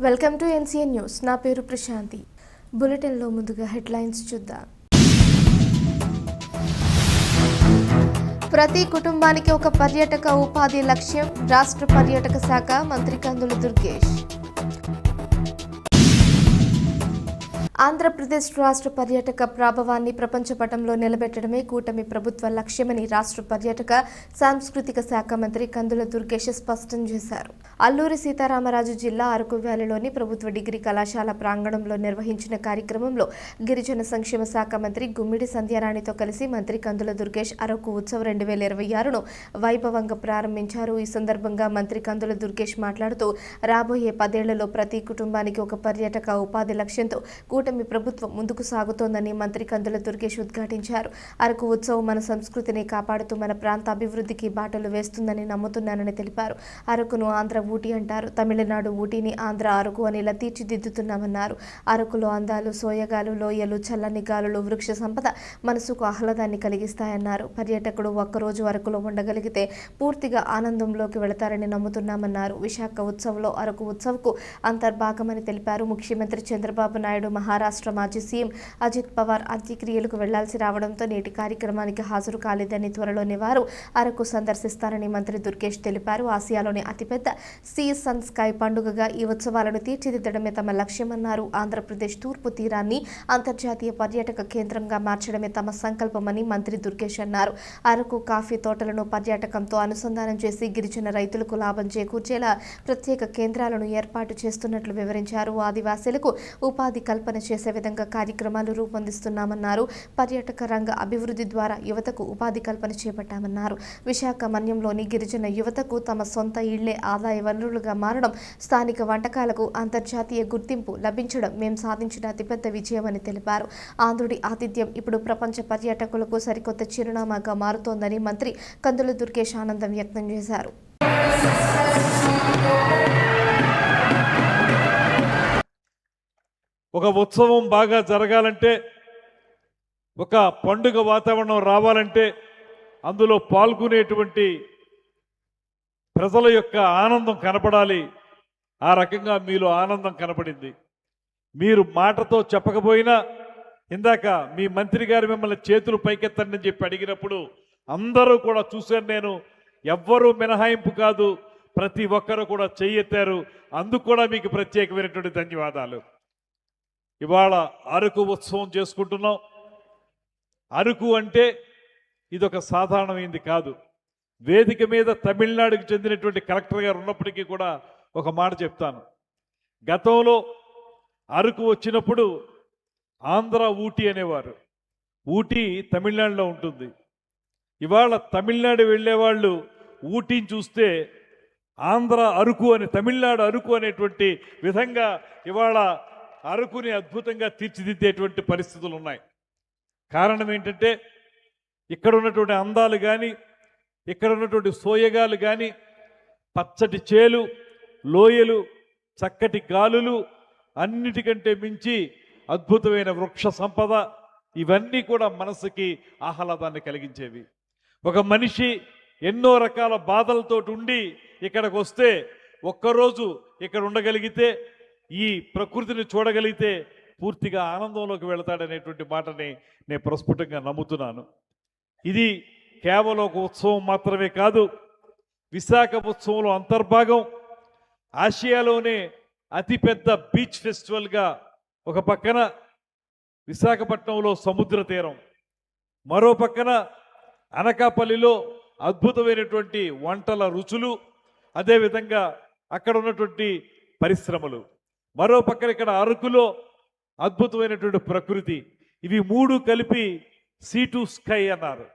Welcome to NCN news. నా పేరు ప్రశాంతి. బులెటిన్లో ముందుగా హెడ్లైన్స్ చూద్దాం. ప్రతి కుటుంబానికి ఒక పర్యాటక ఉపాధి లక్ష్యం. రాష్ట్ర పర్యాటక శాఖ మంత్రి కందుల దుర్గేష్. ఆంధ్రప్రదేశ్ రాష్ట్ర పర్యాటక ప్రాభవాన్ని ప్రపంచ పటంలో నిలబెట్టడమే కూటమి ప్రభుత్వ లక్ష్యమని రాష్ట్ర పర్యాటక సాంస్కృతిక శాఖ మంత్రి కందుల దుర్గేష్ స్పష్టం చేశారు. అల్లూరి సీతారామరాజు జిల్లా అరకు వ్యాలీలోని ప్రభుత్వ డిగ్రీ కళాశాల ప్రాంగణంలో నిర్వహించిన కార్యక్రమంలో గిరిజన సంక్షేమ శాఖ మంత్రి గుమ్మిడి సంధ్యారాణితో కలిసి మంత్రి కందుల దుర్గేష్ అరకు ఉత్సవం రెండు వేల ఇరవై ఆరును వైభవంగా ప్రారంభించారు. ఈ సందర్భంగా మంత్రి కందుల దుర్గేష్ మాట్లాడుతూ రాబోయే పదేళ్ళలో ప్రతి కుటుంబానికి ఒక పర్యాటక ఉపాధి లక్ష్యంతో కూటమి ప్రభుత్వం ముందుకు సాగుతోందని మంత్రి కందుల దుర్గేష్ ఉద్ఘాటించారు. అరకు ఉత్సవం మన సంస్కృతిని కాపాడుతూ మన ప్రాంత అభివృద్ధికి బాటలు వేస్తుందని నమ్ముతున్నానని తెలిపారు. అరకును ఆంధ్ర ఊటీ అంటారు. తమిళనాడు ఊటీని ఆంధ్ర అరకు అని ఇలా తీర్చిదిద్దుతున్నామన్నారు. అరకులో అందాలు సోయగాలు లోయలు చల్లని గాలులు వృక్ష సంపద మనసుకు ఆహ్లాదాన్ని కలిగిస్తాయన్నారు. పర్యాటకుడు ఒక్కరోజు అరకులో ఉండగలిగితే పూర్తిగా ఆనందంలోకి వెళతారని నమ్ముతున్నామన్నారు. విశాఖ ఉత్సవంలో అరకు ఉత్సవ్కు అంతర్భాగమని తెలిపారు. ముఖ్యమంత్రి చంద్రబాబు నాయుడు మహా మహారాష్ట్ర మాజీ సీఎం అజిత్ పవార్ అంత్యక్రియలకు వెళ్ళాల్సి రావడంతో నేటి కార్యక్రమానికి హాజరు కాలేదని త్వరలోనే వారు అరకు సందర్శిస్తారని మంత్రి దుర్గేష్ తెలిపారు. ఆసియాలోని అతిపెద్ద సీ సన్ స్కై పండుగగా ఈ ఉత్సవాలను తీర్చిదిద్దడమే తమ లక్ష్యమన్నారు. ఆంధ్రప్రదేశ్ తూర్పు తీరాన్ని అంతర్జాతీయ పర్యాటక కేంద్రంగా మార్చడమే తమ సంకల్పమని మంత్రి దుర్గేష్ అన్నారు. అరకు కాఫీ తోటలను పర్యాటకంతో అనుసంధానం చేసి గిరిజన రైతులకు లాభం చేకూర్చేలా ప్రత్యేక కేంద్రాలను ఏర్పాటు చేస్తున్నట్లు వివరించారు. ఆదివాసీలకు ఉపాధి కల్పన చేసే విధంగా కార్యక్రమాలు రూపొందిస్తున్నామన్నారు. పర్యాటక రంగ అభివృద్ధి ద్వారా యువతకు ఉపాధి కల్పన చేపట్టామన్నారు. విశాఖ మన్యంలోని గిరిజన యువతకు తమ సొంత ఇళ్ళే ఆదాయ వనరులుగా మారడం స్థానిక వంటకాలకు అంతర్జాతీయ గుర్తింపు లభించడం మేం సాధించిన అతిపెద్ద విజయమని తెలిపారు. ఆంధ్రుడి ఆతిథ్యం ఇప్పుడు ప్రపంచ పర్యాటకులకు సరికొత్త చిరునామాగా మారుతోందని మంత్రి కందుల దుర్గేష్ ఆనందం వ్యక్తం చేశారు. ఒక ఉత్సవం బాగా జరగాలంటే ఒక పండుగ వాతావరణం రావాలంటే అందులో పాల్గొనేటువంటి ప్రజల యొక్క ఆనందం కనపడాలి. ఆ రకంగా మీలో ఆనందం కనపడింది. మీరు మాటతో చెప్పకపోయినా ఇందాక మీ మంత్రి గారు మిమ్మల్ని చేతులు పైకెత్తండి అని చెప్పి అడిగినప్పుడు అందరూ కూడా చూశాను నేను. ఎవ్వరూ మినహాయింపు కాదు. ప్రతి ఒక్కరూ కూడా చెయ్యెత్తారు. అందుకు కూడా మీకు ప్రత్యేకమైనటువంటి ధన్యవాదాలు. ఇవాళ అరకు ఉత్సవం చేసుకుంటున్నాం. అరకు అంటే ఇదొక సాధారణమైంది కాదు. వేదిక మీద తమిళనాడుకు చెందినటువంటి కలెక్టర్ గారు ఉన్నప్పటికీ కూడా ఒక మాట చెప్తాను. గతంలో అరకు వచ్చినప్పుడు ఆంధ్ర ఊటీ అనేవారు. ఊటీ తమిళనాడులో ఉంటుంది. ఇవాళ తమిళనాడు వెళ్ళేవాళ్ళు ఊటీని చూస్తే ఆంధ్ర అరకు అని తమిళనాడు అరకు అనేటువంటి విధంగా ఇవాళ అరకుని అద్భుతంగా తీర్చిదిద్దేటువంటి పరిస్థితులు ఉన్నాయి. కారణం ఏంటంటే ఇక్కడ ఉన్నటువంటి అందాలు కానీ ఇక్కడ ఉన్నటువంటి సోయగాలు కానీ పచ్చటి చేలు లోయలు చక్కటి గాలులు అన్నిటికంటే మించి అద్భుతమైన వృక్ష సంపద ఇవన్నీ కూడా మనసుకి ఆహ్లాదాన్ని కలిగించేవి. ఒక మనిషి ఎన్నో రకాల బాధలతోటి ఉండి ఇక్కడికి వస్తే ఒక్కరోజు ఇక్కడ ఉండగలిగితే ఈ ప్రకృతిని చూడగలిగితే పూర్తిగా ఆనందంలోకి వెళతాడనేటువంటి మాటని నేను ప్రస్ఫుటంగా నమ్ముతున్నాను. ఇది కేవలం ఒక ఉత్సవం మాత్రమే కాదు విశాఖ ఉత్సవంలో అంతర్భాగం ఆసియాలోనే అతిపెద్ద బీచ్ ఫెస్టివల్గా ఒక పక్కన విశాఖపట్నంలో సముద్ర తీరం మరో పక్కన అనకాపల్లిలో అద్భుతమైనటువంటి వంటల రుచులు అదేవిధంగా అక్కడ ఉన్నటువంటి పరిశ్రమలు. మరో పక్కన ఇక్కడ అరకులో అద్భుతమైనటువంటి ప్రకృతి. ఇవి మూడు కలిపి సీ టు స్కై అన్నారు.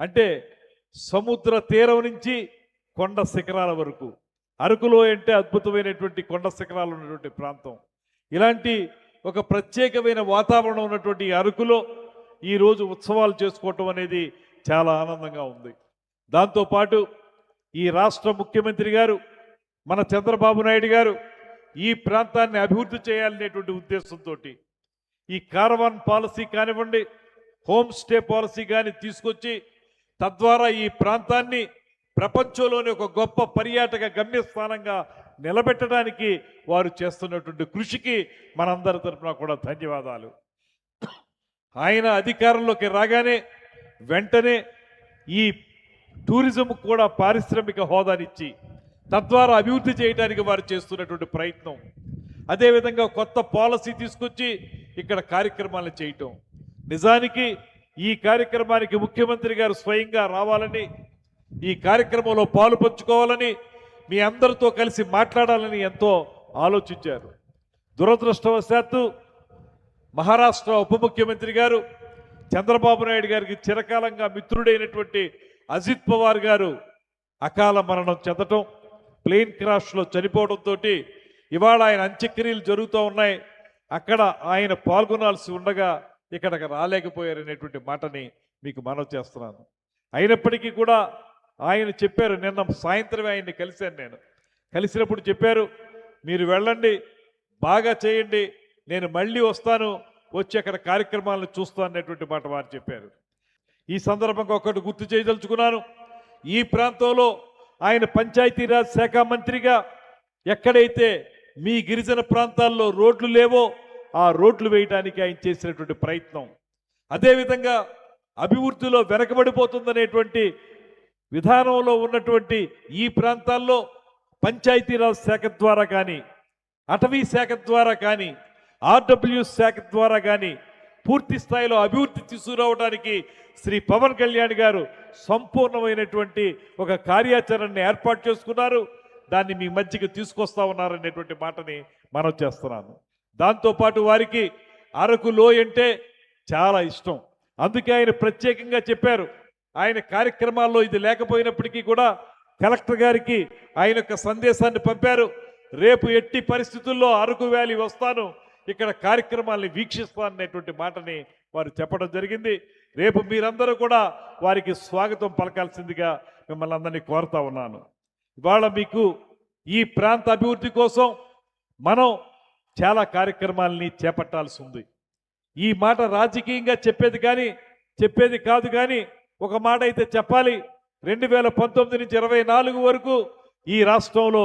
అంటే సముద్ర తీరం నుంచి కొండ శిఖరాల వరకు. అరకులో అంటే అద్భుతమైనటువంటి కొండ శిఖరాలు ఉన్నటువంటి ప్రాంతం. ఇలాంటి ఒక ప్రత్యేకమైన వాతావరణం ఉన్నటువంటి ఈ అరకులో ఈరోజు ఉత్సవాలు చేసుకోవటం అనేది చాలా ఆనందంగా ఉంది. దాంతోపాటు ఈ రాష్ట్ర ముఖ్యమంత్రి గారు మన చంద్రబాబు నాయుడు గారు ఈ ప్రాంతాన్ని అభివృద్ధి చేయాలనేటువంటి ఉద్దేశంతో ఈ కార్వాన్ పాలసీ కానివ్వండి హోమ్ స్టే పాలసీ కానీ తీసుకొచ్చి తద్వారా ఈ ప్రాంతాన్ని ప్రపంచంలోని ఒక గొప్ప పర్యాటక గమ్యస్థానంగా నిలబెట్టడానికి వారు చేస్తున్నటువంటి కృషికి మనందరి తరపున కూడా ధన్యవాదాలు. ఆయన అధికారంలోకి రాగానే వెంటనే ఈ టూరిజం కూడా పారిశ్రామిక హోదానిచ్చి తద్వారా అభివృద్ధి చేయడానికి వారు చేస్తున్నటువంటి ప్రయత్నం. అదేవిధంగా కొత్త పాలసీ తీసుకొచ్చి ఇక్కడ కార్యక్రమాలు చేయటం. నిజానికి ఈ కార్యక్రమానికి ముఖ్యమంత్రి గారు స్వయంగా రావాలని ఈ కార్యక్రమంలో పాలు పంచుకోవాలని మీ అందరితో కలిసి మాట్లాడాలని ఎంతో ఆలోచించారు. దురదృష్టవశాత్తు మహారాష్ట్ర ఉప ముఖ్యమంత్రి గారు చంద్రబాబు నాయుడు గారికి చిరకాలంగా మిత్రుడైనటువంటి అజిత్ పవార్ గారు అకాల మరణం చెందటం ప్లేన్ క్రాష్లో చనిపోవడంతో ఇవాళ ఆయన అంత్యక్రియలు జరుగుతూ ఉన్నాయి. అక్కడ ఆయన పాల్గొనాల్సి ఉండగా ఇక్కడికి రాలేకపోయారనేటువంటి మాటని మీకు మనవి చేస్తున్నాను. అయినప్పటికీ కూడా ఆయన చెప్పారు నిన్న సాయంత్రమే ఆయన్ని కలిశాను నేను. కలిసినప్పుడు చెప్పారు మీరు వెళ్ళండి బాగా చేయండి నేను మళ్ళీ వస్తాను వచ్చి అక్కడ కార్యక్రమాలను చూస్తాను అనేటువంటి మాట వారు చెప్పారు. ఈ సందర్భంగా ఒకటి గుర్తు చేయదలుచుకున్నాను ఈ ప్రాంతంలో ఆయన పంచాయతీరాజ్ శాఖ మంత్రిగా ఎక్కడైతే మీ గిరిజన ప్రాంతాల్లో రోడ్లు లేవో ఆ రోడ్లు వేయడానికి ఆయన చేసినటువంటి ప్రయత్నం. అదేవిధంగా అభివృద్ధిలో వెనకబడిపోతుందనేటువంటి విధానంలో ఉన్నటువంటి ఈ ప్రాంతాల్లో పంచాయతీరాజ్ శాఖ ద్వారా కానీ అటవీ శాఖ ద్వారా కానీ ఆర్డబ్ల్యూ శాఖ ద్వారా కానీ పూర్తి స్థాయిలో అభివృద్ధి తీసుకురావడానికి శ్రీ పవన్ కళ్యాణ్ గారు సంపూర్ణమైనటువంటి ఒక కార్యాచరణని ఏర్పాటు చేసుకున్నారు. దాన్ని మీ మధ్యకి తీసుకొస్తా ఉన్నారనేటువంటి మాటని మనం చేస్తున్నాను. దాంతోపాటు వారికి అరకు లోయ అంటే చాలా ఇష్టం. అందుకే ఆయన ప్రత్యేకంగా చెప్పారు. ఆయన కార్యక్రమాల్లో ఇది లేకపోయినప్పటికీ కూడా కలెక్టర్ గారికి ఆయన యొక్క సందేశాన్ని పంపారు. రేపు ఎట్టి పరిస్థితుల్లో అరకు వ్యాలీ వస్తాను. ఇక్కడ కార్యక్రమాల్ని వీక్షిస్తాను అనేటువంటి మాటని వారు చెప్పడం జరిగింది. రేపు మీరందరూ కూడా వారికి స్వాగతం పలకాల్సిందిగా మిమ్మల్ని అందరినీ కోరుతా ఉన్నాను. ఇవాళ మీకు ఈ ప్రాంత అభివృద్ధి కోసం మనం చాలా కార్యక్రమాలని చేపట్టాల్సి ఉంది. ఈ మాట రాజకీయంగా చెప్పేది కానీ చెప్పేది కాదు కానీ ఒక మాట అయితే చెప్పాలి. రెండు వేల పంతొమ్మిది నుంచి ఇరవై నాలుగు వరకు ఈ రాష్ట్రంలో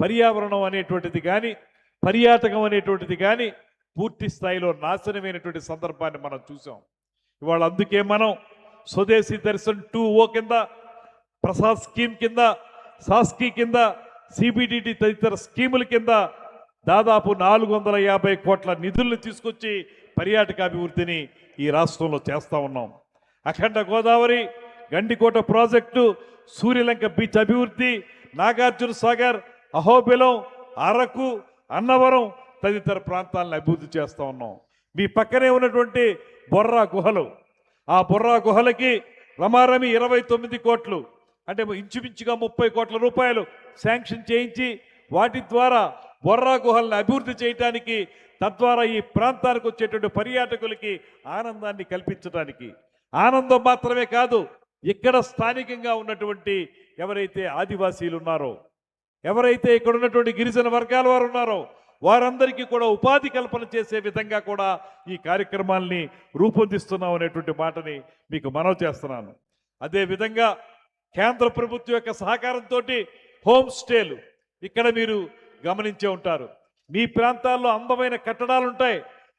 పర్యావరణం అనేటువంటిది కానీ పర్యాటకం అనేటువంటిది కానీ పూర్తి స్థాయిలో నాశనమైనటువంటి సందర్భాన్ని మనం చూసాం. ఇవాళ అందుకే మనం స్వదేశీ దర్శన్ టూ ఓ కింద ప్రసాద్ స్కీమ్ కింద సాస్కీ కింద సిబిడిటి తదితర స్కీముల కింద దాదాపు నాలుగు వందల యాభై కోట్ల నిధులను తీసుకొచ్చి పర్యాటక అభివృద్ధిని ఈ రాష్ట్రంలో చేస్తా ఉన్నాం. అఖండ గోదావరి గండికోట ప్రాజెక్టు సూర్యలంక బీచ్ అభివృద్ధి నాగార్జున సాగర్ అహోబిలం అరకు అన్నవరం తదితర ప్రాంతాలను అభివృద్ధి చేస్తూ ఉన్నాం. మీ పక్కనే ఉన్నటువంటి బొర్రా గుహలు. ఆ బొర్రా గుహలకి రమారమి ఇరవై తొమ్మిది కోట్లు అంటే ఇంచుమించుగా ముప్పై కోట్ల రూపాయలు శాంక్షన్ చేయించి వాటి ద్వారా బొర్రా గుహలను అభివృద్ధి చేయటానికి తద్వారా ఈ ప్రాంతానికి వచ్చేటువంటి పర్యాటకులకి ఆనందాన్ని కల్పించడానికి ఆనందం మాత్రమే కాదు ఇక్కడ స్థానికంగా ఉన్నటువంటి ఎవరైతే ఆదివాసీలు ఉన్నారో ఎవరైతే ఇక్కడ ఉన్నటువంటి గిరిజన వర్గాల వారు ఉన్నారో వారందరికీ కూడా ఉపాధి కల్పన చేసే విధంగా కూడా ఈ కార్యక్రమాల్ని రూపొందిస్తున్నాం అనేటువంటి మాటని మీకు మనవి చేస్తున్నాను. అదేవిధంగా కేంద్ర ప్రభుత్వం యొక్క సహకారంతో హోమ్ స్టేలు ఇక్కడ మీరు గమనించే ఉంటారు. మీ ప్రాంతాల్లో అందమైన కట్టడాలు ఉంటాయి.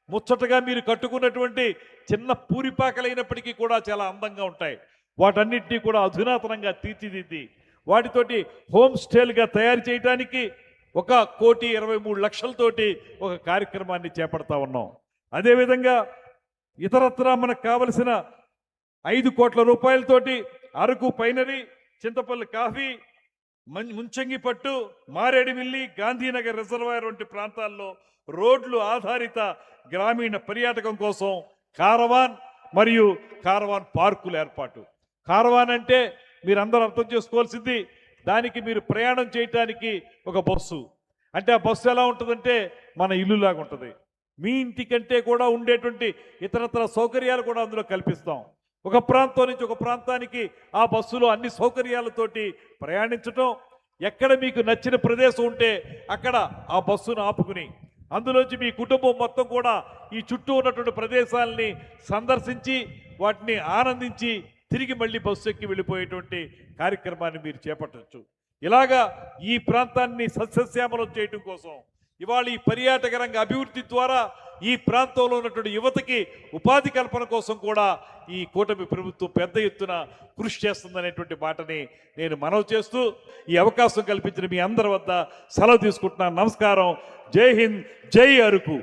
ముచ్చటగా మీరు కట్టుకున్నటువంటి చిన్న పూరిపాకలైనప్పటికీ కూడా చాలా అందంగా ఉంటాయి. వాటన్నిటినీ కూడా అధునాతనంగా తీర్చిదిద్ది వాటితోటి హోమ్ స్టేలుగా తయారు చేయడానికి ఒక కోటి ఇరవై మూడు లక్షలతోటి ఒక కార్యక్రమాన్ని చేపడతా ఉన్నాం. అదేవిధంగా ఇతరత్రా మనకు కావలసిన ఐదు కోట్ల రూపాయలతోటి అరకు పైనరి చింతపల్లి కాఫీ మం- ముంచంగి పట్టు మారేడుమిల్లి గాంధీనగర్ రిజర్వాయర్ వంటి ప్రాంతాల్లో రోడ్లు ఆధారిత గ్రామీణ పర్యాటకం కోసం కారవాన్ మరియు కారవాన్ పార్కుల ఏర్పాటు. కారవాన్ అంటే మీరందరూ అర్థం చేసుకోవాల్సింది దానికి మీరు ప్రయాణం చేయటానికి ఒక బస్సు. అంటే ఆ బస్సు ఎలా ఉంటుందంటే మన ఇల్లులాగా ఉంటుంది. మీ ఇంటికంటే కూడా ఉండేటువంటి ఇతరతర సౌకర్యాలు కూడా అందులో కల్పిస్తాం. ఒక ప్రాంతం నుంచి ఒక ప్రాంతానికి ఆ బస్సులో అన్ని సౌకర్యాలతోటి ప్రయాణించటం ఎక్కడ మీకు నచ్చిన ప్రదేశం ఉంటే అక్కడ ఆ బస్సును ఆపుకుని అందులోంచి మీ కుటుంబం మొత్తం కూడా ఈ చుట్టూ ఉన్నటువంటి ప్రదేశాలని సందర్శించి వాటిని ఆనందించి తిరిగి మళ్ళీ బస్సు ఎక్కి వెళ్ళిపోయేటువంటి కార్యక్రమాన్ని మీరు చేపట్టచ్చు. ఇలాగా ఈ ప్రాంతాన్ని సస్యశ్యామలం చేయటం కోసం ఇవాళ ఈ పర్యాటక రంగ అభివృద్ధి ద్వారా ఈ ప్రాంతంలో ఉన్నటువంటి యువతకి ఉపాధి కల్పన కోసం కూడా ఈ కూటమి ప్రభుత్వం పెద్ద ఎత్తున కృషి చేస్తుందనేటువంటి మాటని నేను మనవి చేస్తూ ఈ అవకాశం కల్పించిన మీ అందరి వద్ద సెలవు తీసుకుంటున్నాను. నమస్కారం. జై హింద్. జై అరుకు.